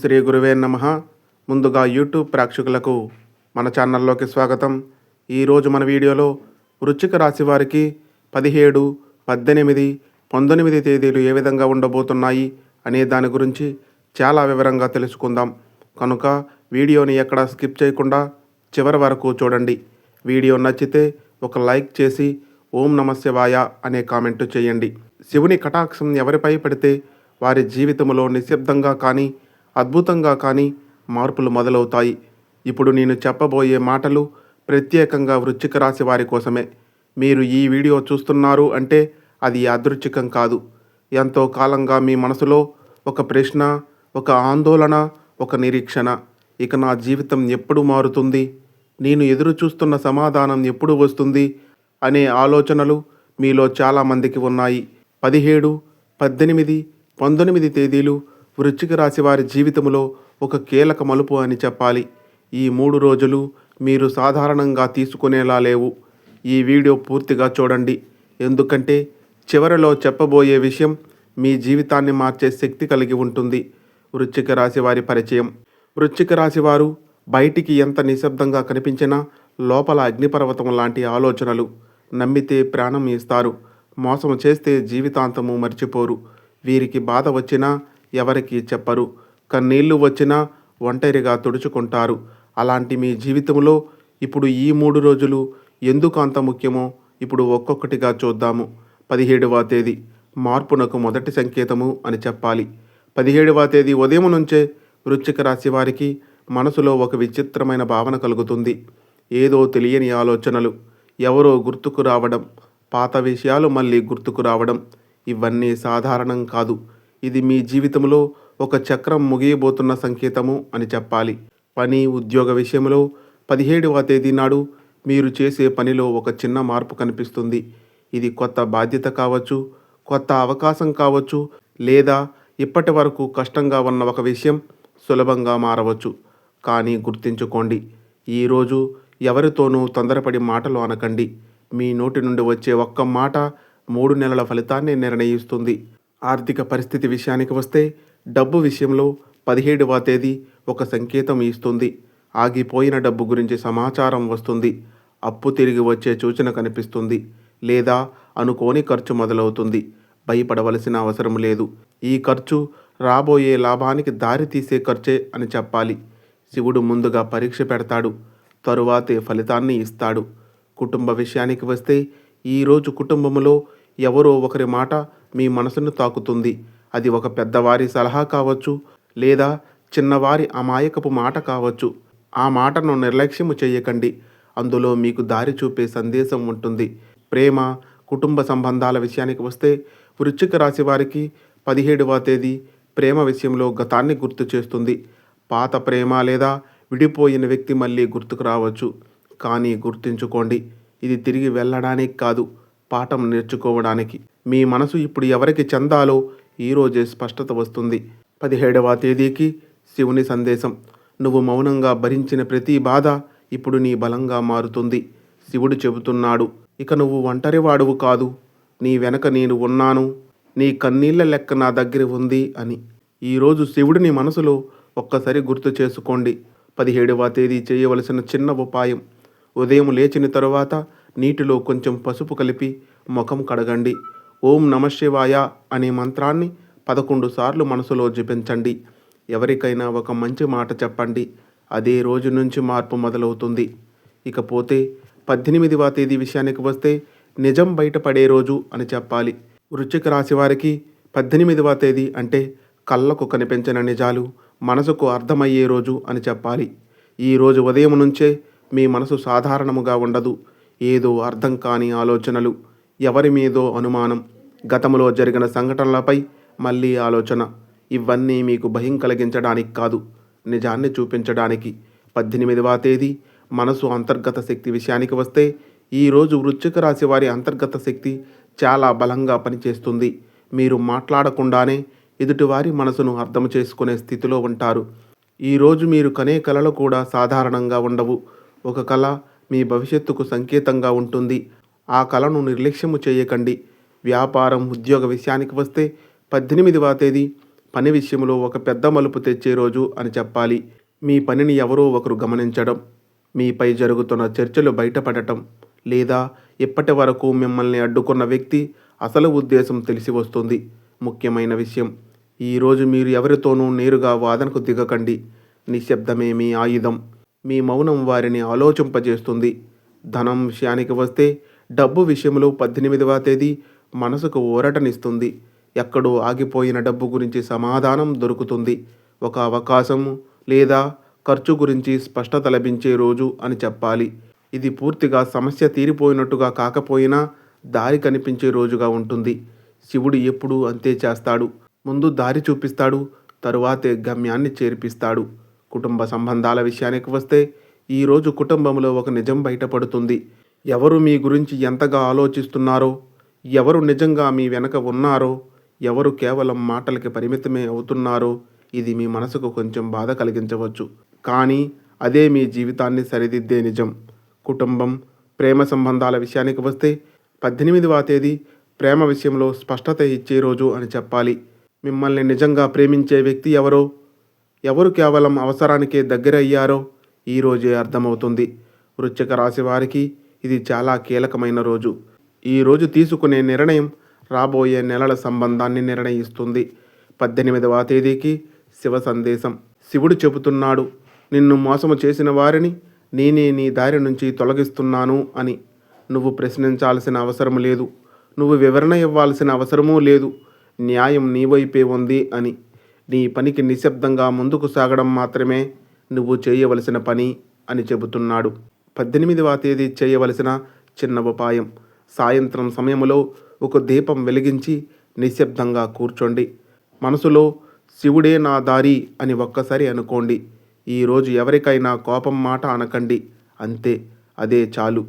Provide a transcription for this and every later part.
శ్రీ గురువే నమ. ముందుగా యూట్యూబ్ ప్రేక్షకులకు మన ఛానల్లోకి స్వాగతం. ఈరోజు మన వీడియోలో వృశ్చిక రాశి వారికి పదిహేడు పద్దెనిమిది పంతొమ్మిది తేదీలు ఏ విధంగా ఉండబోతున్నాయి అనే దాని గురించి చాలా వివరంగా తెలుసుకుందాం. కనుక వీడియోని ఎక్కడా స్కిప్ చేయకుండా చివరి వరకు చూడండి. వీడియో నచ్చితే ఒక లైక్ చేసి ఓం నమశివాయ అనే కామెంటు చేయండి. శివుని కటాక్షం ఎవరిపై పడితే వారి జీవితంలో నిశ్శబ్దంగా కానీ అద్భుతంగా కానీ మార్పులు మొదలవుతాయి. ఇప్పుడు నేను చెప్పబోయే మాటలు ప్రత్యేకంగా వృశ్చిక రాశి వారి కోసమే. మీరు ఈ వీడియో చూస్తున్నారు అంటే అది యాదృచ్ఛికం కాదు. ఎంతో కాలంగా మీ మనసులో ఒక ప్రశ్న ఒక ఆందోళన ఒక నిరీక్షణ. ఇక నా జీవితం ఎప్పుడు మారుతుంది? నేను ఎదురు చూస్తున్న సమాధానం ఎప్పుడు వస్తుంది? అనే ఆలోచనలు మీలో చాలామందికి ఉన్నాయి. పదిహేడు పద్దెనిమిది పంతొమ్మిది తేదీలు వృశ్చిక రాశి వారి జీవితంలో ఒక కీలక మలుపు అని చెప్పాలి. ఈ మూడు రోజులు మీరు సాధారణంగా తీసుకునేలా లేవు. ఈ వీడియో పూర్తిగా చూడండి. ఎందుకంటే చివరిలో చెప్పబోయే విషయం మీ జీవితాన్ని మార్చే శక్తి కలిగి ఉంటుంది. వృశ్చిక రాశి వారి పరిచయం. వృశ్చిక రాశి వారు బయటికి ఎంత నిశ్శబ్దంగా కనిపించినా లోపల అగ్నిపర్వతం లాంటి ఆలోచనలు నమ్మితే ప్రాణం ఇస్తారు. మోసం చేస్తే జీవితాంతము మర్చిపోరు. వీరికి బాధ వచ్చినా ఎవరికి చెప్పరు. కన్నీళ్ళు వచ్చినా ఒంటరిగా తుడుచుకుంటారు. అలాంటి మీ జీవితంలో ఇప్పుడు ఈ మూడు రోజులు ఎందుకు అంత ముఖ్యమో ఇప్పుడు ఒక్కొక్కటిగా చూద్దాము. పదిహేడవ తేదీ మార్పునకు మొదటి సంకేతము అని చెప్పాలి. పదిహేడవ తేదీ ఉదయం నుంచే వృశ్చిక రాశి వారికి మనసులో ఒక విచిత్రమైన భావన కలుగుతుంది. ఏదో తెలియని ఆలోచనలు ఎవరో గుర్తుకు రావడం పాత విషయాలు మళ్ళీ గుర్తుకు రావడం ఇవన్నీ సాధారణం కాదు. ఇది మీ జీవితంలో ఒక చక్రం ముగియబోతున్న సంకేతము అని చెప్పాలి. పని ఉద్యోగ విషయంలో పదిహేడవ తేదీ నాడు మీరు చేసే పనిలో ఒక చిన్న మార్పు కనిపిస్తుంది. ఇది కొత్త బాధ్యత కావచ్చు కొత్త అవకాశం కావచ్చు లేదా ఇప్పటి వరకు కష్టంగా ఉన్న ఒక విషయం సులభంగా మారవచ్చు. కానీ గుర్తుంచుకోండి ఈరోజు ఎవరితోనూ తొందరపడి మాటలు అనకండి. మీ నోటి నుండి వచ్చే ఒక్క మాట మూడు నెలల ఫలితాన్ని నిర్ణయిస్తుంది. ఆర్థిక పరిస్థితి విషయానికి వస్తే డబ్బు విషయంలో పదిహేడవ తేదీ ఒక సంకేతం ఇస్తుంది. ఆగిపోయిన డబ్బు గురించి సమాచారం వస్తుంది. అప్పు తిరిగి వచ్చే సూచన కనిపిస్తుంది. లేదా అనుకోని ఖర్చు మొదలవుతుంది. భయపడవలసిన అవసరం లేదు. ఈ ఖర్చు రాబోయే లాభానికి దారి తీసే ఖర్చే అని చెప్పాలి. శివుడు ముందుగా పరీక్ష పెడతాడు. తరువాతే ఫలితాన్ని ఇస్తాడు. కుటుంబ విషయానికి వస్తే ఈరోజు కుటుంబంలో ఎవరో ఒకరి మాట మీ మనసును తాకుతుంది. అది ఒక పెద్దవారి సలహా కావచ్చు లేదా చిన్నవారి అమాయకపు మాట కావచ్చు. ఆ మాటను నిర్లక్ష్యము చేయకండి. అందులో మీకు దారి చూపే సందేశం ఉంటుంది. ప్రేమ కుటుంబ సంబంధాల విషయానికి వస్తే వృశ్చిక రాశి వారికి పదిహేడవ తేదీ ప్రేమ విషయంలో గతాన్ని గుర్తు చేస్తుంది. పాత ప్రేమ లేదా విడిపోయిన వ్యక్తి మళ్ళీ గుర్తుకు రావచ్చు. కానీ గుర్తుంచుకోండి. ఇది తిరిగి వెళ్ళడానికి కాదు పాఠం నేర్చుకోవడానికి. మీ మనసు ఇప్పుడు ఎవరికి చెందాలో ఈరోజే స్పష్టత వస్తుంది. పదిహేడవ తేదీకి శివుని సందేశం. నువ్వు మౌనంగా భరించిన ప్రతి బాధ ఇప్పుడు నీ బలంగా మారుతుంది. శివుడు చెబుతున్నాడు ఇక నువ్వు ఒంటరివాడువు కాదు. నీ వెనక నేను ఉన్నాను. నీ కన్నీళ్ళ లెక్క నా దగ్గర ఉంది అని. ఈరోజు శివుడిని మనసులో ఒక్కసారి గుర్తు చేసుకోండి. పదిహేడవ తేదీ చేయవలసిన చిన్న ఉపాయం. ఉదయం లేచిన తరువాత నీటిలో కొంచెం పసుపు కలిపి ముఖం కడగండి. ఓం నమశివాయ అనే మంత్రాన్ని పదకొండు సార్లు మనసులో జపించండి. ఎవరికైనా ఒక మంచి మాట చెప్పండి. అదే రోజు నుంచి మార్పు మొదలవుతుంది. ఇకపోతే పద్దెనిమిదివ తేదీ విషయానికి వస్తే నిజం బయటపడే రోజు అని చెప్పాలి. వృశ్చిక రాశి వారికి పద్దెనిమిదవ తేదీ అంటే కళ్ళకు కనిపించిన నిజాలు మనసుకు అర్థమయ్యే రోజు అని చెప్పాలి. ఈ రోజు ఉదయం నుంచే మీ మనసు సాధారణముగా ఉండదు. ఏదో అర్థం కాని ఆలోచనలు ఎవరి మీదో అనుమానం గతంలో జరిగిన సంఘటనలపై మళ్ళీ ఆలోచన. ఇవన్నీ మీకు భయం కలిగించడానికి కాదు నిజాన్ని చూపించడానికి. పద్దెనిమిదవ తేదీ మనసు అంతర్గత శక్తి విషయానికి వస్తే ఈరోజు వృశ్చిక రాశి వారి అంతర్గత శక్తి చాలా బలంగా పనిచేస్తుంది. మీరు మాట్లాడకుండానే ఎదుటివారి మనసును అర్థం చేసుకునే స్థితిలో ఉంటారు. ఈరోజు మీరు కనే కళలు కూడా సాధారణంగా ఉండవు. ఒక కళ మీ భవిష్యత్తుకు సంకేతంగా ఉంటుంది. ఆ కళను నిర్లక్ష్యము చేయకండి. వ్యాపారం ఉద్యోగ విషయానికి వస్తే పద్దెనిమిదవ తేదీ పని విషయంలో ఒక పెద్ద మలుపు తెచ్చే రోజు అని చెప్పాలి. మీ పనిని ఎవరో ఒకరు గమనించడం మీపై జరుగుతున్న చర్చలు బయటపడటం లేదా ఇప్పటి వరకు మిమ్మల్ని అడ్డుకున్న వ్యక్తి అసలు ఉద్దేశం తెలిసి వస్తుంది. ముఖ్యమైన విషయం ఈరోజు మీరు ఎవరితోనూ నేరుగా వాదనకు దిగకండి. నిశ్శబ్దమే మీ ఆయుధం. మీ మౌనం వారిని ఆలోచింపజేస్తుంది. ధనం విషయానికి వస్తే డబ్బు విషయంలో పద్దెనిమిదవ తేదీ మనసుకు ఊరటనిస్తుంది. ఎక్కడో ఆగిపోయిన డబ్బు గురించి సమాధానం దొరుకుతుంది. ఒక అవకాశము లేదా ఖర్చు గురించి స్పష్టత లభించే రోజు అని చెప్పాలి. ఇది పూర్తిగా సమస్య తీరిపోయినట్టుగా కాకపోయినా దారి కనిపించే రోజుగా ఉంటుంది. శివుడు ఎప్పుడు అంతే చేస్తాడు. ముందు దారి చూపిస్తాడు తరువాతే గమ్యాన్ని చేర్పిస్తాడు. కుటుంబ సంబంధాల విషయానికి వస్తే ఈరోజు కుటుంబంలో ఒక నిజం బయటపడుతుంది. ఎవరు మీ గురించి ఎంతగా ఆలోచిస్తున్నారో ఎవరు నిజంగా మీ వెనక ఉన్నారో ఎవరు కేవలం మాటలకి పరిమితమే అవుతున్నారో ఇది మీ మనసుకు కొంచెం బాధ కలిగించవచ్చు. కానీ అదే మీ జీవితాన్ని సరిదిద్దే నిజం. కుటుంబం ప్రేమ సంబంధాల విషయానికి వస్తే పద్దెనిమిదవ తేదీ ప్రేమ విషయంలో స్పష్టత ఇచ్చే రోజు అని చెప్పాలి. మిమ్మల్ని నిజంగా ప్రేమించే వ్యక్తి ఎవరో ఎవరు కేవలం అవసరానికే దగ్గర అయ్యారో ఈరోజే అర్థమవుతుంది. వృశ్చిక రాశి వారికి ఇది చాలా కీలకమైన రోజు. ఈ రోజు తీసుకునే నిర్ణయం రాబోయే నెలల సంబంధాన్ని నిర్ణయిస్తుంది. పద్దెనిమిదవ తేదీకి శివ సందేశం. శివుడు చెబుతున్నాడు నిన్ను మోసము చేసిన వారిని నేనే నీ దారి నుంచి తొలగిస్తున్నాను అని. నువ్వు ప్రశ్నించాల్సిన అవసరం లేదు. నువ్వు వివరణ ఇవ్వాల్సిన అవసరమూ లేదు. న్యాయం నీ వైపే ఉంది అని. నీ పనికి నిశ్శబ్దంగా ముందుకు సాగడం మాత్రమే నువ్వు చేయవలసిన పని అని చెబుతున్నాడు. పద్దెనిమిదవ తేదీ చేయవలసిన చిన్న ఉపాయం. సాయంత్రం సమయంలో ఒక దీపం వెలిగించి నిశ్శబ్దంగా కూర్చోండి. మనసులో శివుడే నా దారి అని ఒక్కసారి అనుకోండి. ఈరోజు ఎవరికైనా కోపం మాట అనకండి. అంతే అదే చాలు.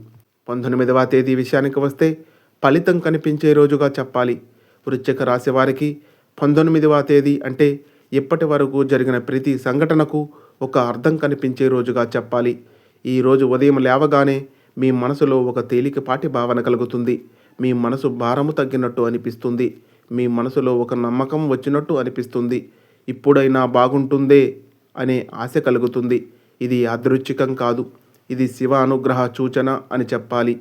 పంతొమ్మిదవ తేదీ విషయానికి వస్తే ఫలితం కనిపించే రోజుగా చెప్పాలి. వృశ్చిక రాశి వారికి పంతొమ్మిదవ తేదీ అంటే ఇప్పటి వరకు జరిగిన ప్రతి సంఘటనకు ఒక అర్థం కనిపించే రోజుగా చెప్పాలి. ఈరోజు ఉదయం లేవగానే మీ మనసులో ఒక తేలికపాటి భావన కలుగుతుంది. మీ మనసు భారము తగ్గినట్టు అనిపిస్తుంది. మీ మనసులో ఒక నమ్మకం వచ్చినట్టు అనిపిస్తుంది. ఇప్పుడైనా బాగుంటుందే అనే ఆశ కలుగుతుంది. ఇది అదృచ్ఛికం కాదు. ఇది శివ అనుగ్రహ సూచన అని చెప్పాలి.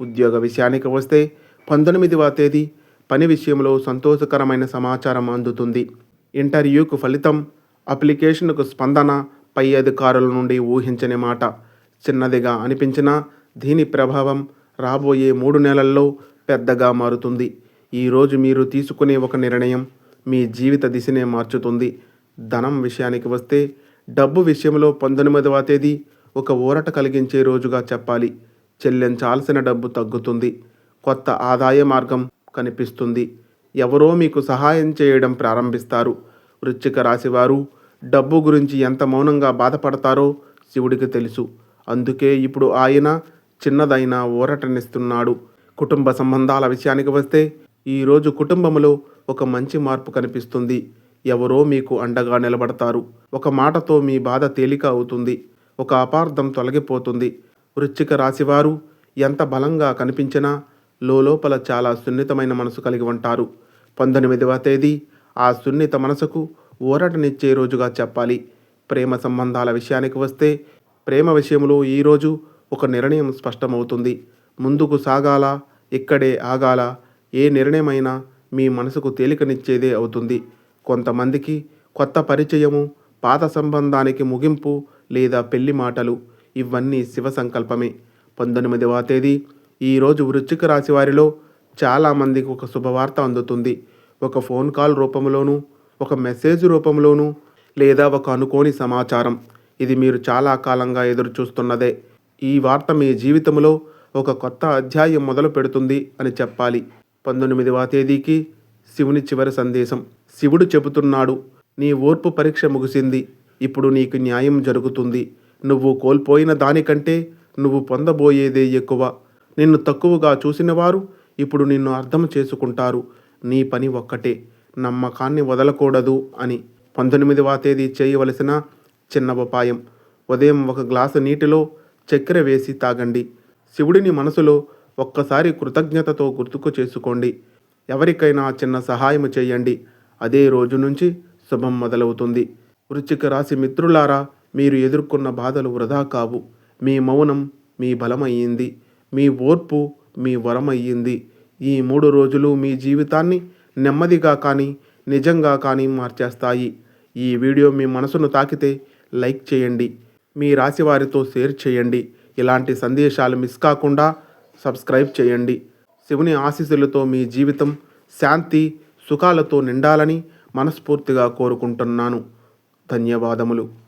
ఉద్యోగ విషయానికి వస్తే పంతొమ్మిదివ తేదీ పని విషయంలో సంతోషకరమైన సమాచారం అందుతుంది. ఇంటర్వ్యూకు ఫలితం అప్లికేషన్కు స్పందన పై అధికారుల నుండి ఊహించని మాట. చిన్నదిగా అనిపించినా దీని ప్రభావం రాబోయే మూడు నెలల్లో పెద్దగా మారుతుంది. ఈరోజు మీరు తీసుకునే ఒక నిర్ణయం మీ జీవిత దిశనే మార్చుతుంది. ధనం విషయానికి వస్తే డబ్బు విషయంలో పంతొమ్మిదవ తేదీ ఒక ఊరట కలిగించే రోజుగా చెప్పాలి. చెల్లించాల్సిన డబ్బు తగ్గుతుంది. కొత్త ఆదాయ మార్గం కనిపిస్తుంది. ఎవరో మీకు సహాయం చేయడం ప్రారంభిస్తారు. వృశ్చిక రాశివారు డబ్బు గురించి ఎంత మౌనంగా బాధపడతారో శివుడికి తెలుసు. అందుకే ఇప్పుడు ఆయన చిన్నదైన ఊరటనిస్తున్నాడు. కుటుంబ సంబంధాల విషయానికి వస్తే ఈరోజు కుటుంబంలో ఒక మంచి మార్పు కనిపిస్తుంది. ఎవరో మీకు అండగా నిలబడతారు. ఒక మాటతో మీ బాధ తేలిక అవుతుంది. ఒక అపార్థం తొలగిపోతుంది. వృశ్చిక రాశివారు ఎంత బలంగా కనిపించినా లోపల చాలా సున్నితమైన మనసు కలిగి ఉంటారు. పంతొమ్మిదవ తేదీ ఆ సున్నిత మనసుకు ఊరటనిచ్చే రోజుగా చెప్పాలి. ప్రేమ సంబంధాల విషయానికి వస్తే ప్రేమ విషయంలో ఈరోజు ఒక నిర్ణయం స్పష్టమవుతుంది. ముందుకు సాగాల? ఇక్కడే ఆగాల? ఏ నిర్ణయమైనా మీ మనసుకు తేలికనిచ్చేదే అవుతుంది. కొంతమందికి కొత్త పరిచయము పాత సంబంధానికి ముగింపు లేదా పెళ్ళి మాటలు ఇవన్నీ శివ సంకల్పమే. పంతొమ్మిదవ తేదీ ఈరోజు వృశ్చిక రాశి వారిలో చాలామందికి ఒక శుభవార్త అందుతుంది. ఒక ఫోన్ కాల్ రూపంలోనూ ఒక మెసేజ్ రూపంలోనూ లేదా ఒక అనుకోని సమాచారం. ఇది మీరు చాలా కాలంగా ఎదురు చూస్తున్నదే ఈ వార్త మీ జీవితంలో ఒక కొత్త అధ్యాయం మొదలు పెడుతుంది అని చెప్పాలి. పంతొమ్మిదవ తేదీకి శివుని చివరి సందేశం. శివుడు చెబుతున్నాడు నీ ఓర్పు పరీక్ష ముగిసింది. ఇప్పుడు నీకు న్యాయం జరుగుతుంది. నువ్వు కోల్పోయిన దానికంటే నువ్వు పొందబోయేదే ఎక్కువ. నిన్ను తక్కువగా చూసినవారు ఇప్పుడు నిన్ను అర్థం చేసుకుంటారు. నీ పని ఒక్కటే. నమ్మకాన్ని వదలకూడదు అని. పంతొమ్మిదవ తేదీ చేయవలసిన చిన్న ఉపాయం ఉదయం ఒక గ్లాసు నీటిలో చక్కెర వేసి తాగండి. శివుడిని మనసులో ఒక్కసారి కృతజ్ఞతతో గుర్తుకు చేసుకోండి. ఎవరికైనా చిన్న సహాయం చేయండి. అదే రోజు నుంచి శుభం మొదలవుతుంది. వృచ్చిక రాశి మిత్రులారా మీరు ఎదుర్కొన్న బాధలు వృధా కావు. మీ మౌనం మీ బలమయ్యింది. మీ ఓర్పు మీ వరమయ్యింది. ఈ మూడు రోజులు మీ జీవితాన్ని నెమ్మదిగా కానీ నిజంగా కానీ మార్చేస్తాయి. ఈ వీడియో మీ మనసును తాకితే లైక్ చేయండి. మీ రాశి వారితో షేర్ చేయండి. ఇలాంటి సందేశాలు మిస్ కాకుండా సబ్స్క్రైబ్ చేయండి. శివుని ఆశీస్సులతో మీ జీవితం శాంతి సుఖాలతో నిండాలని మనస్ఫూర్తిగా కోరుకుంటున్నాను. ధన్యవాదములు.